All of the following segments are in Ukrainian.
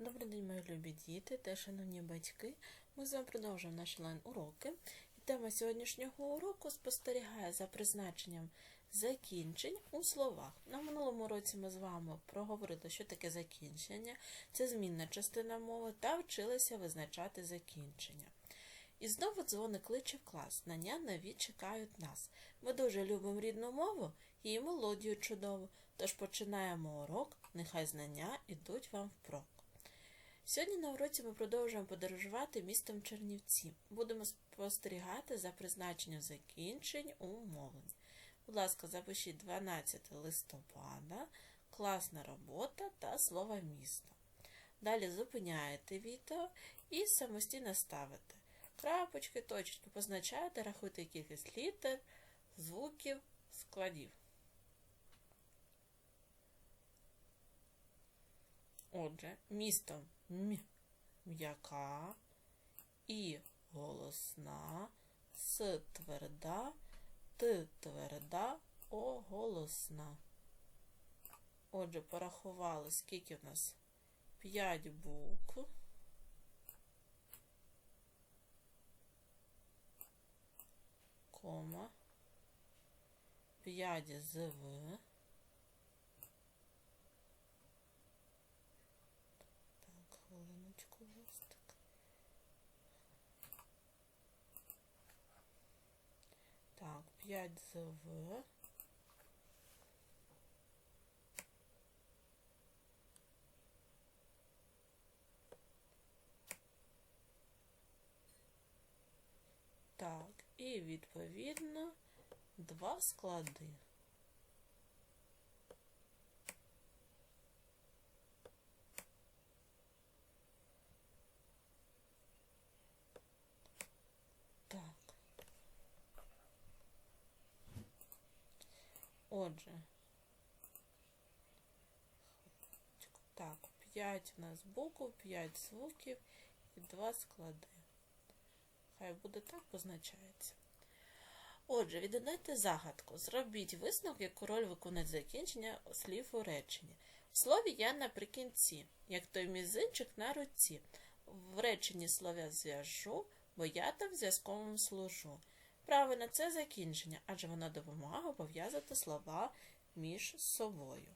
Добрий день, мої любі діти та шановні батьки. Ми з вами продовжуємо наші лайн-уроки. Тема сьогоднішнього уроку спостерігає за призначенням закінчень у словах. На минулому році ми з вами проговорили, що таке закінчення, це змінна частина мови, та вчилися визначати закінчення. І знову дзвоник кличе в клас. Знання нові чекають нас. Ми дуже любимо рідну мову і мелодію чудову. Тож починаємо урок, нехай знання ідуть вам впрок. Сьогодні на уроці ми продовжуємо подорожувати містом Чернівці. Будемо спостерігати за призначенням закінчень у мовленні. Будь ласка, запишіть 12 листопада, класна робота та слово місто. Далі зупиняєте відео і самостійно ставите крапочки, точки, позначаєте, рахуйте кількість літер, звуків, складів. Отже, місто М м'яка, І голосна, С тверда, Т тверда, О голосна. Отже, порахували, скільки в нас? 5 букв. Кома. 5 ЗВ. Так, хвилиночку ось так. Так, 5 ЗВ. Так, і відповідно два склади. Так. Отже. Так, 5 у нас букв, 5 звуків і 2 склади. Хай буде так позначається. Отже, відгадайте загадку. Зробіть висновок, яку роль виконує закінчення слів у реченні. В слові я наприкінці, як той мізинчик на руці. В реченні слов'я зв'яжу, бо я там зв'язковим служу. Правильно, це закінчення, адже воно допомагає пов'язати слова між собою.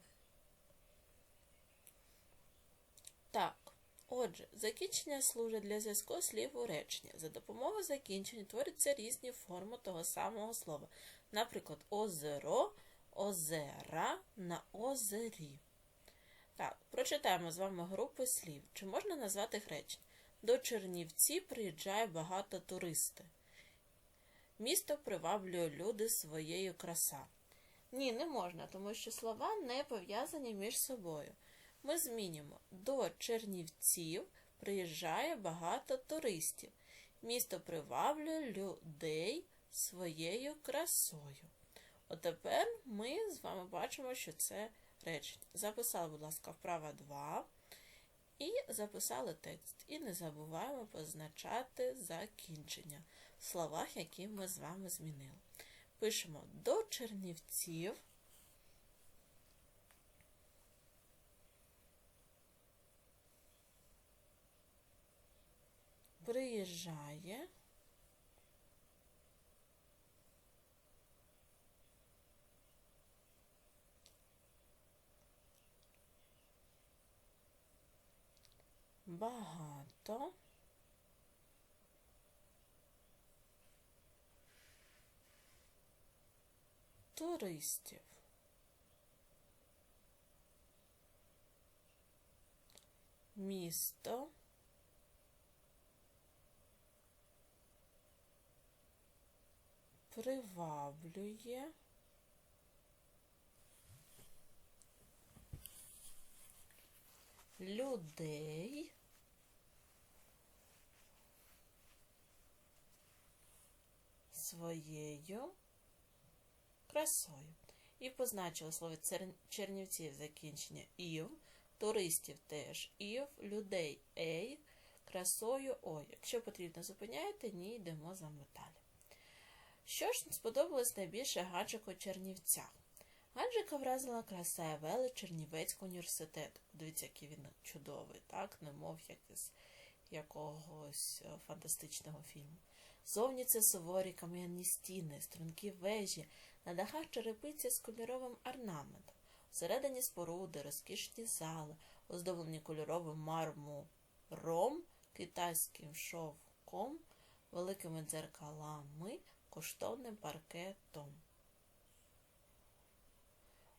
Так. Отже, закінчення служить для зв'язку слів у реченні. За допомогою закінчення творяться різні форми того самого слова. Наприклад, озеро, озера на озері. Так, прочитаємо з вами групи слів. Чи можна назвати їх речення? До Чернівці приїжджає багато туристи. Місто приваблює люди своєю краса. Ні, не можна, тому що слова не пов'язані між собою ми змінюємо до Чернівців приїжджає багато туристів. Місто приваблює людей своєю красою. От тепер ми з вами бачимо, що це речення. Записали, будь ласка, вправа 2. І записали текст. І не забуваємо позначати закінчення словах, які ми з вами змінили. Пишемо до Чернівців. приїжджає багато туристів. Місто. Приваблює. Людей. Своєю красою. І позначили слово Чернівців закінчення ів, туристів теж ів, людей ей, красою ой. Якщо потрібно зупиняєте, ні, йдемо за вами далі. Що ж сподобалось найбільше гаджику Чернівцях? Гаджика вразила краса і велич Чернівецького університету. Дивіться, який він чудовий, так? Немов якийсь якогось е, фантастичного фільму. Зовні це суворі кам'яні стіни, стрункі вежі, на дахах черепиці з кольоровим орнаментом, всередині споруди, розкішні зали, оздоблені кольоровим мармуром, китайським шовком, великими дзеркалами, коштовним паркетом.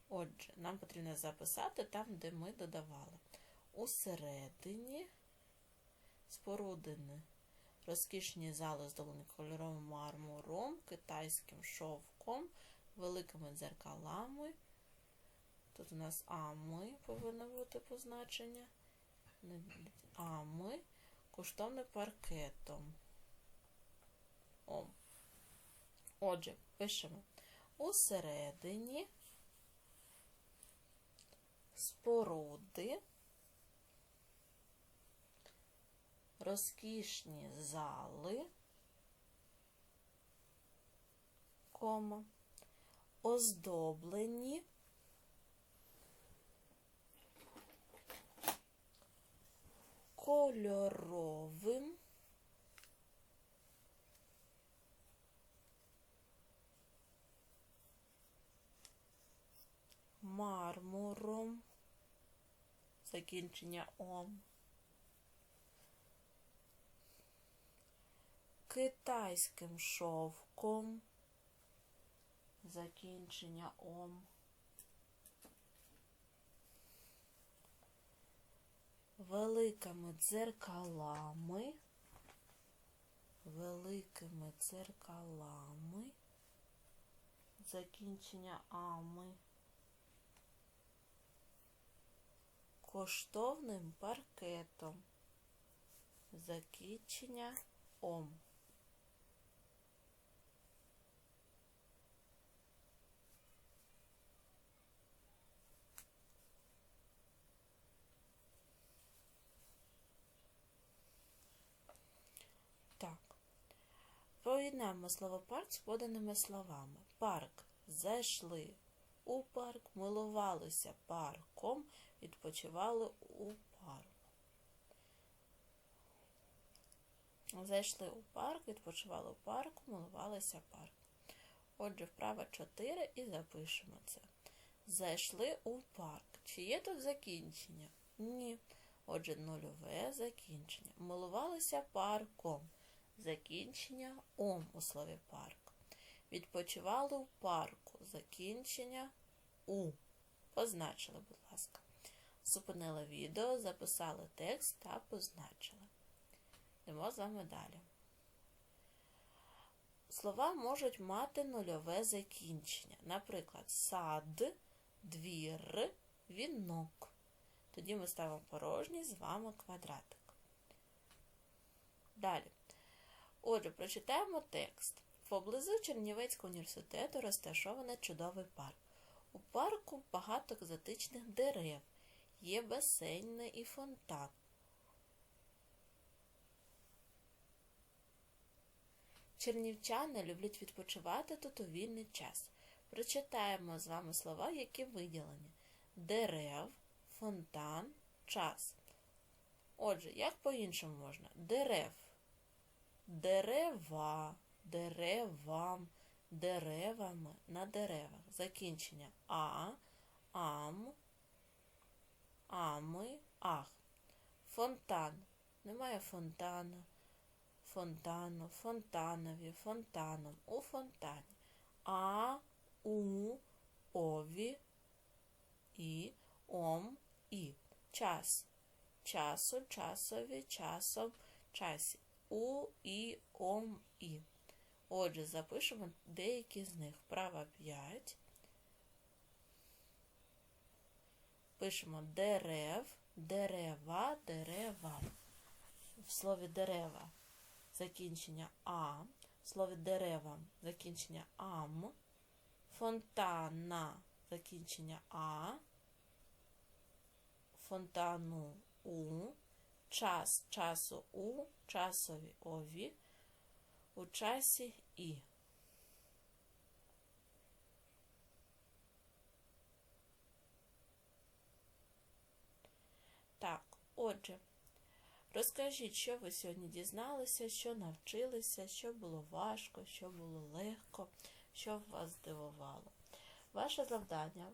Отже, нам потрібно записати там, де ми додавали. Усередині спорудини розкішні зали здолені кольоровим мармуром, китайським шовком, великими дзеркалами. Тут у нас ами повинно бути позначення. Ами, коштовним паркетом. О. Отже, пишемо усередині споруди, розкішні зали, кома, оздоблені кольоровим мармуром, закінчення ом, китайським шовком, закінчення ом, великими дзеркалами, великими дзеркалами, закінчення ами. коштовним паркетом. Закінчення ом. Так. Поєднаємо слово парк з поданими словами. Парк зайшли у парк, милувалися парком, відпочивали у парку. Зайшли у парк, відпочивали у парку, милувалися парк. Отже, вправа 4 і запишемо це. Зайшли у парк. Чи є тут закінчення? Ні. Отже, нульове закінчення. Милувалися парком. Закінчення ом у слові парк. Відпочивали у парку. Закінчення у. Позначили, будь ласка. Зупинили відео, записали текст та позначили. Йдемо з вами далі. Слова можуть мати нульове закінчення. Наприклад, сад, двір, вінок. Тоді ми ставимо порожній з вами квадратик. Далі. Отже, прочитаємо текст. Поблизу Чернівецького університету розташований чудовий парк. У парку багато екзотичних дерев є басейн і фонтан. Чернівчани люблять відпочивати тут у вільний час. Прочитаємо з вами слова, які виділені: дерев, фонтан, час. Отже, як по-іншому можна? Дерев, дерева, деревам, деревами на деревах. Закінчення а, ам, ами, ах. Фонтан. Немає фонтану, фонтану, фонтанові, фонтаном, у фонтані. А, у, ові, і, ом, і. Час. Часу, часові, часом, часі. У, і, ом, і. Отже, запишемо деякі з них. Права 5. Пишемо дерев, дерева, дерева. В слові дерева закінчення А, в слові дерева закінчення ам, фонтана закінчення А, фонтану У, час часу у, часові ові, у часі і. Так, отже, розкажіть, що ви сьогодні дізналися, що навчилися, що було важко, що було легко, що вас здивувало. Ваше завдання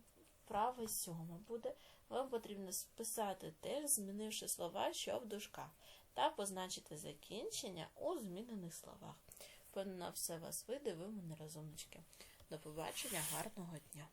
вправа сьома буде, вам потрібно списати текст, змінивши слова, що в дужках, та позначити закінчення у змінених словах. Певно, все вас вийде, ви мене розумнички. До побачення, гарного дня!